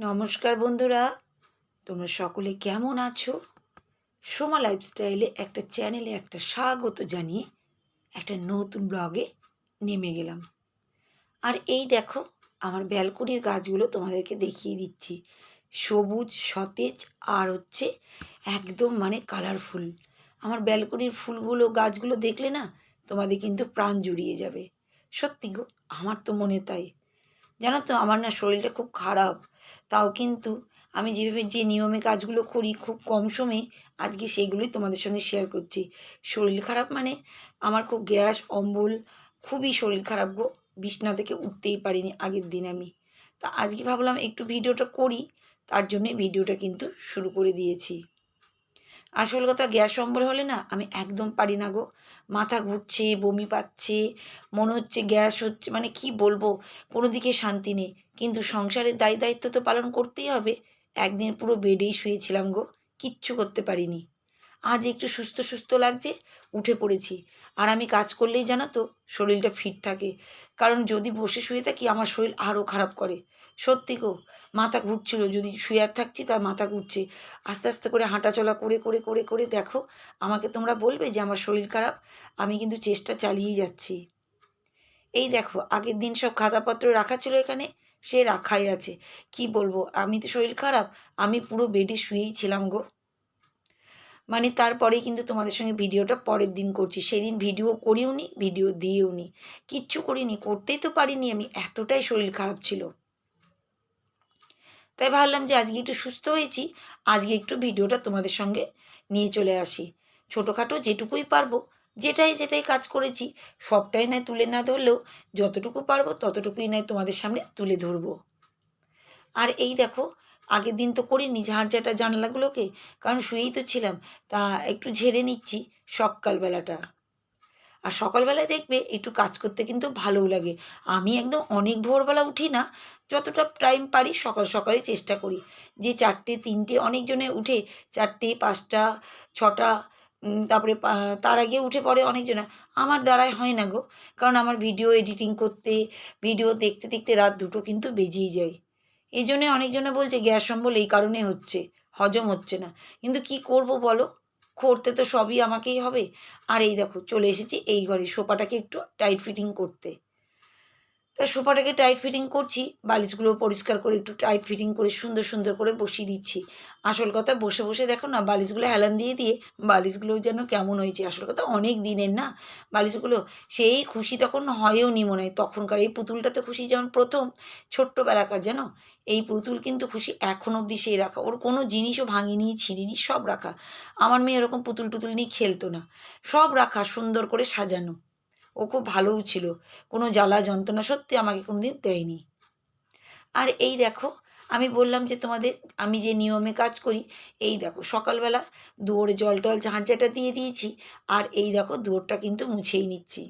নমস্কার বন্ধুরা, তোমরা সকলে কেমন আছো? সোমা লাইফস্টাইলে একটা চ্যানেলে একটা স্বাগত জানিয়ে একটা নতুন ব্লগে নেমে গেলাম। আর এই দেখো, আমার ব্যালকনির গাছগুলো তোমাদেরকে দেখিয়ে দিচ্ছি। সবুজ, সতেজ আর হচ্ছে একদম মানে কালারফুল আমার ব্যালকনির ফুলগুলো, গাছগুলো দেখলে না, তোমাদের কিন্তু প্রাণ জুড়িয়ে যাবে। সত্যি গো, আমার তো মনে তাই। জানো তো, আমার না শরীরটা খুব খারাপ। তাও কিন্তু আমি যেভাবে যে নিয়মে কাজগুলো করি খুব কম সময়ে আজকে সেইগুলোই তোমাদের সঙ্গে শেয়ার করছি। শরীর খারাপ মানে আমার খুব গ্যাস, অম্বল খুবই শরীর খারাপ গো। বিছনা থেকে উঠতেই পারিনি আগের দিন আমি। তা আজকে ভাবলাম একটু ভিডিওটা করি, তার জন্যে ভিডিওটা কিন্তু শুরু করে দিয়েছি। আসল কথা গ্যাস, অম্বল হলে না আমি একদম পারি না গো। মাথা ঘুরছে, বমি পাচ্ছে, মনে হচ্ছে গ্যাস হচ্ছে মানে কি বলব? কোনো দিকে শান্তি নেই। কিন্তু সংসারের দায়ী দায়িত্ব তো পালন করতেই হবে। একদিন পুরো বেডেই শুয়েছিলাম গো, কিচ্ছু করতে পারিনি। আজ একটু সুস্থ সুস্থ লাগছে, উঠে পড়েছি। আর আমি কাজ করলেই জানো তো, শরীরটা ফিট থাকে। কারণ যদি বসে শুয়ে থাকি, আমার শরীর আরও খারাপ করে। সত্যি গো, মাথা ঘুরছিল। যদি শুয়ে আর থাকছি, তার মাথা ঘুরছে। আস্তে আস্তে করে হাঁটাচলা করে করে করে করে দেখো, আমাকে তোমরা বলবে যে আমার শরীর খারাপ। আমি কিন্তু চেষ্টা চালিয়েই যাচ্ছি। এই দেখো, আগের দিন সব খাতাপত্র রাখা ছিল এখানে। সে রাখাই আছে। কি বলব? আমি তো শরীর খারাপ। আমি পুরো বেডে শুয়েই ছিলাম গো। মানে তারপরেই কিন্তু তোমাদের সঙ্গে ভিডিওটা পরের দিন করছি। সেদিন ভিডিও করিও নি, ভিডিও দিয়েও নি। কিচ্ছু করিনি, করতেই তো পারিনি আমি। এতটাই শরীর খারাপ ছিল। তাই ভাবলাম যে আজকে একটু সুস্থ হয়েছি, আজকে একটু ভিডিওটা তোমাদের সঙ্গে নিয়ে চলে আসি। ছোটোখাটো যেটুকুই পারব যেটাই যেটাই কাজ করেছি, সবটাই নয় তুলে না ধরলেও যতটুকু পারব ততটুকুই নয় তোমাদের সামনে তুলে ধরবো। আর এই দেখো, আগের দিন তো করিনি ঝাড় ঝাঁটা জানলাগুলোকে, কারণ শুয়েই তো ছিলাম, তা একটু ঝেড়ে নিচ্ছি সকালবেলাটা। আর সকালবেলায় দেখবে একটু কাজ করতে কিন্তু ভালোও লাগে। আমি একদম অনেক ভোরবেলা উঠি না, যতটা টাইম পারি সকাল সকালে চেষ্টা করি। যে চারটে, তিনটে অনেকজনে উঠে, চারটে, পাঁচটা, ছটা তারপরে তার আগে উঠে পড়ে অনেকজন। আমার দ্বারাই হয় না গো। কারণ আমার ভিডিও এডিটিং করতে, ভিডিও দেখতে দেখতে রাত দুটো কিন্তু বেজেই যায়। এই জন্যে অনেকজনে বলছে, গ্যাস অম্বল এই কারণে হচ্ছে, হজম হচ্ছে না। কিন্তু কি করব বলো? করতে তো সবই আমাকেই হবে। আর এই দেখো, চলে এসেছি এই ঘরে, সোফাটাকে একটু টাইট ফিটিং করতে। তা সোফাটাকে টাইট ফিটিং করছি, বালিশগুলো পরিষ্কার করে একটু টাইট ফিটিং করে সুন্দর সুন্দর করে বসিয়ে দিচ্ছি। আসল কথা বসে বসে দেখো না, বালিশগুলো হেলান দিয়ে দিয়ে বালিশগুলো যেন কেমন হয়েছে। আসল কথা অনেক দিনের না, বালিশগুলো সেই খুশি তখন হয়েও নি মনে হয়। তখনকার এই পুতুলটাতে খুশি যেমন প্রথম, ছোট্টবেলাকার জানো? এই পুতুল কিন্তু খুশি এখন অবধি সেই রাখা। ওর কোনো জিনিসও ভাঙিনি, ছিঁড়িনি, সব রাখা। আমার মেয়ে এরকম পুতুল টুতুল নিয়ে খেলতো না। সব রাখা সুন্দর করে সাজানো। ও খুব ভালোও ছিল। কোনো জ্বালা যন্ত্রণা সত্যি আমাকে কোনো দিন দেয়নি। আর এই দেখো, আমি বললাম যে তোমাদের, আমি যে নিয়মে কাজ করি, এই দেখো, সকালবেলা দুয়ারে জল টল ঝাঁটঝাঁটা দিয়ে দিয়েছি, আর এই দেখো দুয়ারটা কিন্তু মুছেই নিচ্ছি।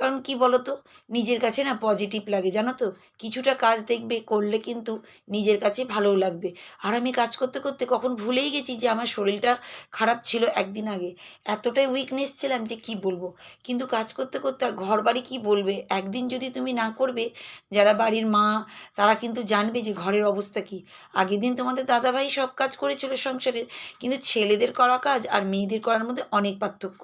কারণ কি বলতো? নিজের কাছে না পজিটিভ লাগে, জানো তো? কিছুটা কাজ দেখবে, করলে কিন্তু নিজের কাছে ভালোও লাগবে। আর আমি কাজ করতে করতে কখন ভুলেই গেছি যে আমার শরীরটা খারাপ ছিল একদিন আগে। এতটাই উইকনেস ছিলাম যে কি বলব? কিন্তু কাজ করতে করতে আর ঘর বাড়ি কী বলবে? একদিন যদি তুমি না করবে, যারা বাড়ির মা, তারা কিন্তু জানবে যে ঘরের অবস্থা কী। আগের দিন তোমাদের দাদাভাই সব কাজ করেছিল সংসারের কিন্তু ছেলেদের করা কাজ আর মেয়েদের করার মধ্যে অনেক পার্থক্য।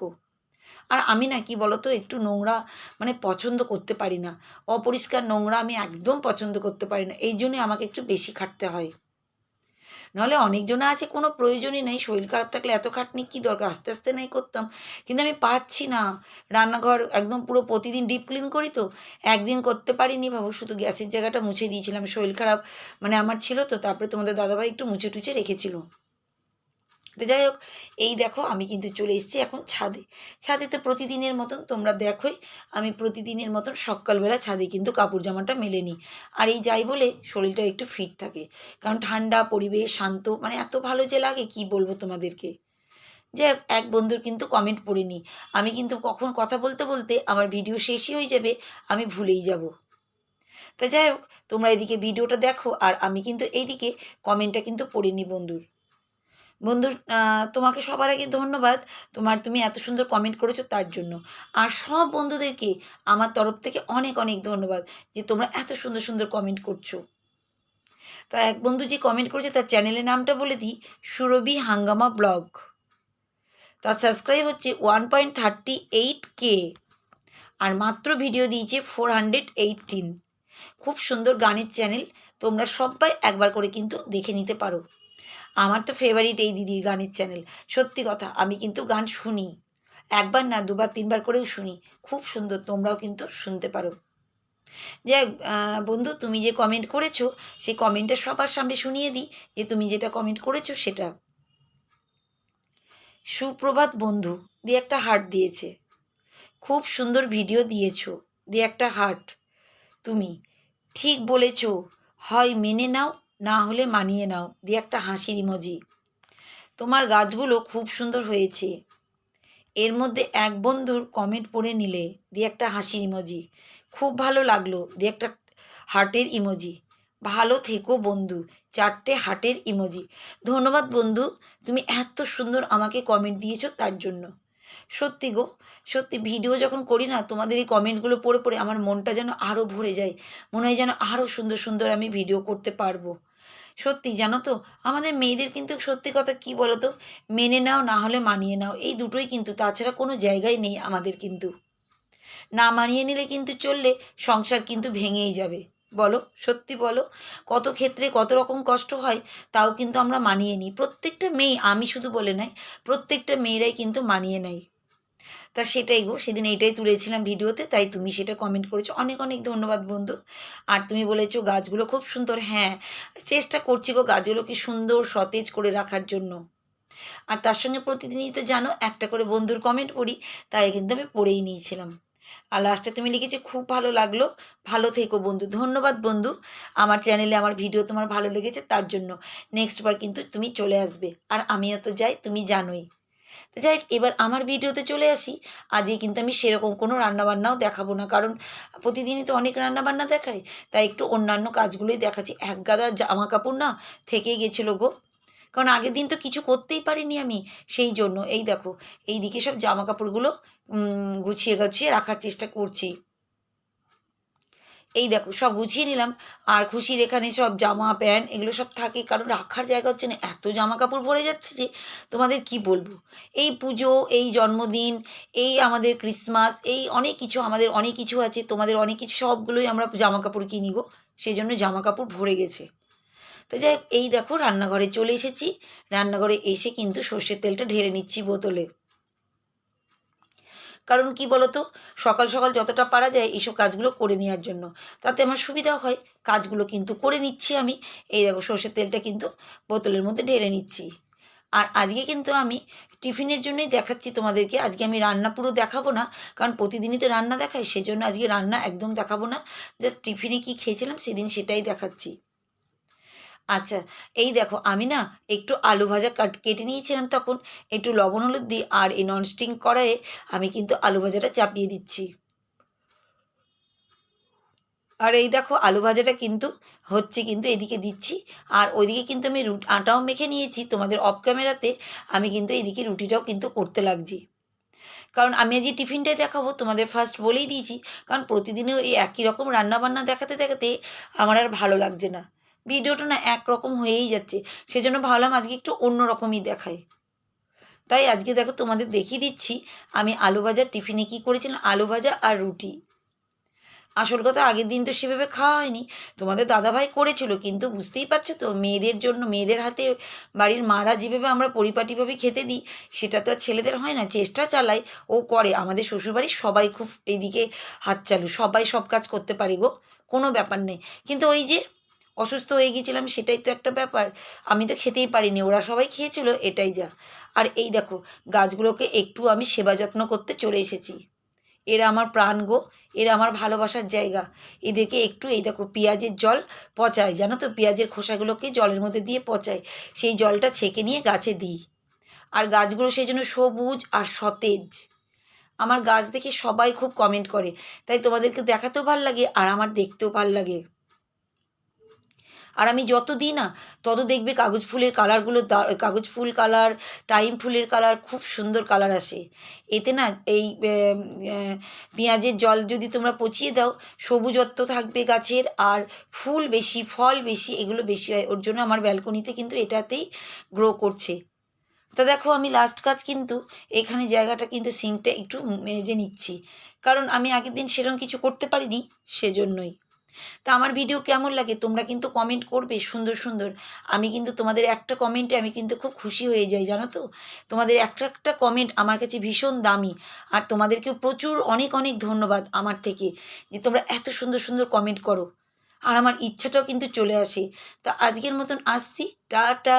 আর আমি না কি বলতো, একটু নোংরা মানে পছন্দ করতে পারি না। অপরিষ্কার নোংরা আমি একদম পছন্দ করতে পারি না। এই জন্যই আমাকে একটু বেশি খাটতে হয়। নাহলে অনেকজনে আছে, কোনো প্রয়োজনই নেই। শরীর খারাপ থাকলে এত খাটনি কী দরকার? আস্তে আস্তে নাই করতাম। কিন্তু আমি পাচ্ছি না। রান্নাঘর একদম পুরো প্রতিদিন ডিপ ক্লিন করি তো। একদিন করতে পারিনি বাবু, শুধু গ্যাসের জায়গাটা মুছে দিয়েছিলাম। শরীর খারাপ মানে আমার ছিল তো, তারপরে তোমাদের দাদাভাই একটু মুছে টুছে রেখেছিল। তো যাই হোক, এই দেখো আমি কিন্তু চলে এসেছি এখন ছাদে। ছাদে তো প্রতিদিনের মতন তোমরা দেখোই, আমি প্রতিদিনের মতন সকালবেলা ছাদে কিন্তু কাপড় জামাটা মেলে নিই। আর এই যাই বলে শরীরটা একটু ফিট থাকে। কারণ ঠান্ডা, পরিবেশ শান্ত মানে এত ভালো যে লাগে, কি বলব তোমাদেরকে? যে এক বন্ধুর কিন্তু কমেন্ট পড়িনি আমি কিন্তু কখন কথা বলতে বলতে আমার ভিডিও শেষই হয়ে যাবে, আমি ভুলেই যাব। তা যাই হোক, তোমরা এদিকে ভিডিওটা দেখো, আর আমি কিন্তু এইদিকে কমেন্টটা কিন্তু পড়িনি বন্ধুর। বন্ধু তোমাকে সবার আগে ধন্যবাদ। তোমার তুমি এত সুন্দর কমেন্ট করেছ তার জন্য। আর সব বন্ধুদেরকে আমার তরফ থেকে অনেক অনেক ধন্যবাদ যে তোমরা এত সুন্দর সুন্দর কমেন্ট করছ। তা এক বন্ধু যে কমেন্ট করেছে তার চ্যানেলের নামটা বলে দিই, সুরভি হাঙ্গামা ব্লগ। তার সাবস্ক্রাইব হচ্ছে one point thirty eight K আর মাত্র ভিডিও দিয়েছে ফোর হান্ড্রেড এইটিন খুব সুন্দর গানের চ্যানেল তোমরা সবাই একবার করে কিন্তু দেখে নিতে পারো। আমার তো ফেভারিট এই দিদির গানের চ্যানেল সত্যি কথা, আমি কিন্তু গান শুনি। একবার না, দুবার, তিনবার করেও শুনি। খুব সুন্দর, তোমরাও কিন্তু শুনতে পারো। যাই বন্ধু, তুমি যে কমেন্ট করেছ, সেই কমেন্টটা সবার সামনে শুনিয়ে দিই, যে তুমি যেটা কমেন্ট করেছ সেটা। সুপ্রভাত বন্ধু, দিয়ে একটা হার্ট দিয়েছে। খুব সুন্দর ভিডিও দিয়েছ, দিয়ে একটা হার্ট তুমি ঠিক বলেছ, হয় মেনে নাও না হলে মানিয়ে নাও। দিয়ে একটা হাসির ইমোজি তোমার গাছগুলো খুব সুন্দর হয়েছে। এর মধ্যে এক বন্ধুর কমেন্ট পড়ে নিলে, দিয়ে একটা হাসির ইমোজি খুব ভালো লাগল, দিয়ে একটা হার্টের ইমোজি ভালো থেকো বন্ধু, চারটে হার্টের ইমোজি ধন্যবাদ বন্ধু, তুমি এত সুন্দর আমাকে কমেন্ট দিয়েছ তার জন্য। সত্যি গো, সত্যি ভিডিও যখন করি না, তোমাদের এই কমেন্টগুলো পড়ে পড়ে আমার মনটা যেন আরও ভরে যায়। মনে হয় যেন আরও সুন্দর সুন্দর আমি ভিডিও করতে পারব। সত্যি জানো তো? আমাদের মেয়েদের কিন্তু সত্যি কথা কি বলো তো মেনে নাও, না হলে মানিয়ে নাও। এই দুটোই কিন্তু, তাছাড়া কোনো জায়গায় নেই আমাদের কিন্তু। না মানিয়ে নিলে কিন্তু চললে সংসার কিন্তু ভেঙেই যাবে। বলো, সত্যি বলো। কত ক্ষেত্রে কত রকম কষ্ট হয়, তাও কিন্তু আমরা মানিয়ে নিই। প্রত্যেকটা মেয়ে, আমি শুধু বলে নাই, প্রত্যেকটা মেয়েরাই কিন্তু মানিয়ে নেয়। তা সেটাই গো, সেদিন এইটাই তুলেছিলাম ভিডিওতে, তাই তুমি সেটা কমেন্ট করেছ। অনেক অনেক ধন্যবাদ বন্ধু। আর তুমি বলেছ গাছগুলো খুব সুন্দর হ্যাঁ চেষ্টা করছি গো গাছগুলোকে সুন্দর সতেজ করে রাখার জন্য। আর তার সঙ্গে প্রতিদিনই তো জানো, একটা করে বন্ধুর কমেন্ট পড়ি, তাই কিন্তু আমি পড়েই নিয়েছিলাম। আর লাস্টে তুমি লিখেছো, খুব ভালো লাগল, ভালো থেকো বন্ধু, ধন্যবাদ বন্ধু। আমার চ্যানেলে আমার ভিডিও তোমার ভালো লেগেছে, তার জন্য নেক্সট বার কিন্তু তুমি চলে আসবে। আর আমিও তো যাই, তুমি জানোই। তো যাই এবার আমার ভিডিওতে চলে আসি। আজই কিন্তু আমি সেরকম কোনো রান্নাবান্নাও দেখাবো না, কারণ প্রতিদিনই তো অনেক রান্নাবান্না দেখায় তাই একটু অন্যান্য কাজগুলোই দেখাচ্ছি। এক গাদা জামা কাপড় না থেকেই গেছিল গো। কারণ আগের দিন তো কিছু করতেই পারিনি আমি, সেই জন্য। এই দেখো এই দিকে সব জামা কাপড়গুলো গুছিয়ে গুছিয়ে রাখার চেষ্টা করছি। এই দেখো, সব গুছিয়ে নিলাম। আর খুশির এখানে সব জামা, প্যান্ট এগুলো সব থাকে, কারণ রাখার জায়গা হচ্ছে না, এত জামা কাপড় ভরে যাচ্ছে যে তোমাদের কি বলব? এই পুজো, এই জন্মদিন, এই আমাদের ক্রিসমাস, এই অনেক কিছু, আমাদের অনেক কিছু আছে, তোমাদের অনেক কিছু, সবগুলোই আমরা জামা কাপড় কিনি গো সেই জন্য জামা কাপড় ভরে গেছে। তো যাই এই দেখো, রান্নাঘরে চলে এসেছি। রান্নাঘরে এসে কিন্তু সর্ষের তেলটা ঢেলে নিচ্ছি বোতলে। কারণ কি বলতো? সকাল সকাল যতটা পারা যায় এইসব কাজগুলো করে নেওয়ার জন্য। তাতে আমার সুবিধা হয়, কাজগুলো কিন্তু করে নিচ্ছি আমি। এই দেখো সর্ষের তেলটা কিন্তু বোতলের মধ্যে ঢেলে নিচ্ছি। আর আজকে কিন্তু আমি টিফিনের জন্যই দেখাচ্ছি তোমাদেরকে। আজকে আমি রান্না পুরো দেখাবো না, কারণ প্রতিদিনই তো রান্না দেখাই, সেজন্য আজকে রান্না একদম দেখাবো না। জাস্ট টিফিনে কী খেয়েছিলাম সেদিন সেটাই দেখাচ্ছি। আচ্ছা এই দেখো, আমি না একটু আলু ভাজা কাট, কেটে নিয়েছিলাম তখন। একটু লবণ হলুদ দিই আর এই ননস্টিক কড়াইয়ে আমি কিন্তু আলু ভাজাটা চাপিয়ে দিচ্ছি। আর এই দেখো, আলু ভাজাটা কিন্তু হচ্ছে কিন্তু এদিকে দিচ্ছি। আর ওইদিকে কিন্তু আমি রুট, আটাও মেখে নিয়েছি। তোমাদের অফ ক্যামেরাতে আমি কিন্তু এদিকে রুটিটাও কিন্তু করতে লাগছি। কারণ আমি আজকে টিফিনটাই দেখাবো, তোমাদের ফার্স্ট বলেই দিয়েছি। কারণ প্রতিদিনও এই একই রকম রান্নাবান্না দেখাতে দেখাতে আমার আর ভালো লাগছে না। ভিডিওটা না একরকম হয়েই যাচ্ছে। সেজন্য ভাবলাম আজকে একটু অন্য রকমই দেখাই। তাই আজকে দেখো তোমাদের দেখিয়ে দিচ্ছি, আমি আলু ভাজার টিফিনে কী করেছিলাম? আলু ভাজা আর রুটি। আসল কথা আগের দিন তো সেভাবে খাওয়া হয়নি। তোমাদের দাদাভাই করেছিল, কিন্তু বুঝতেই পারছ তো, মেয়েদের জন্য, মেয়েদের হাতে বাড়ির মারা যেভাবে আমরা পরিপাটিভাবে খেতে দিই, সেটা তো আর ছেলেদের হয় না, চেষ্টা চালাই, ও করে। আমাদের শ্বশুরবাড়ির সবাই খুব এইদিকে হাত চালু সবাই সব কাজ করতে পারি গো, কোনো ব্যাপার নেই। কিন্তু ওই যে অসুস্থ হয়ে গিয়েছিলাম, সেটাই তো একটা ব্যাপার। আমি তো খেতেই পারিনি, ওরা সবাই খেয়েছিল, এটাই যা। আর এই দেখো, গাছগুলোকে একটু আমি সেবা যত্ন করতে চলে এসেছি। এরা আমার প্রাণ গো, এরা আমার ভালোবাসার জায়গা। এদেরকে একটু এই দেখো, পেঁয়াজের জল পচায় জানো তো? পেঁয়াজের খোসাগুলোকে জলের মধ্যে দিয়ে পচায় সেই জলটা ছেঁকে নিয়ে গাছে দিই। আর গাছগুলো সেই জন্য সবুজ আর সতেজ। আমার গাছ দেখে সবাই খুব কমেন্ট করে। তাই তোমাদেরকে দেখাতেও ভালো লাগে, আর আমার দেখতেও ভালো লাগে। আর আমি যত দিই না, তত দেখবে কাগজ ফুলের কালারগুলো কাগজ ফুল কালার টাইম ফুলের কালার খুব সুন্দর কালার আসে। এতে না এই পেঁয়াজের জল যদি তোমরা পচিয়ে দাও সবুজত্ব থাকবে গাছের, আর ফুল বেশি, ফল বেশি, এগুলো বেশি হয়। ওর জন্য আমার ব্যালকনিতে কিন্তু এটাতেই গ্রো করছে। তা দেখো আমি লাস্ট কাজ কিন্তু এখানে জায়গাটা কিন্তু সিঙ্কটা একটু মেজে নিচ্ছি। কারণ আমি আগের দিন সেরকম কিছু করতে পারিনি, সেজন্যই। তা আমার ভিডিও কেমন লাগে? তোমরা কিন্তু কমেন্ট করবে সুন্দর সুন্দর। আমি কিন্তু তোমাদের একটা কমেন্টে আমি কিন্তু খুব খুশি হয়ে যাই, জানো তো? তোমাদের একটা একটা কমেন্ট আমার কাছে ভীষণ দামি। আর তোমাদেরকেও প্রচুর, অনেক অনেক ধন্যবাদ আমার থেকে যে তোমরা এত সুন্দর সুন্দর কমেন্ট করো। আর আমার ইচ্ছাটাও কিন্তু চলে আসে। তা আজকের মতন আসছি। টাটা!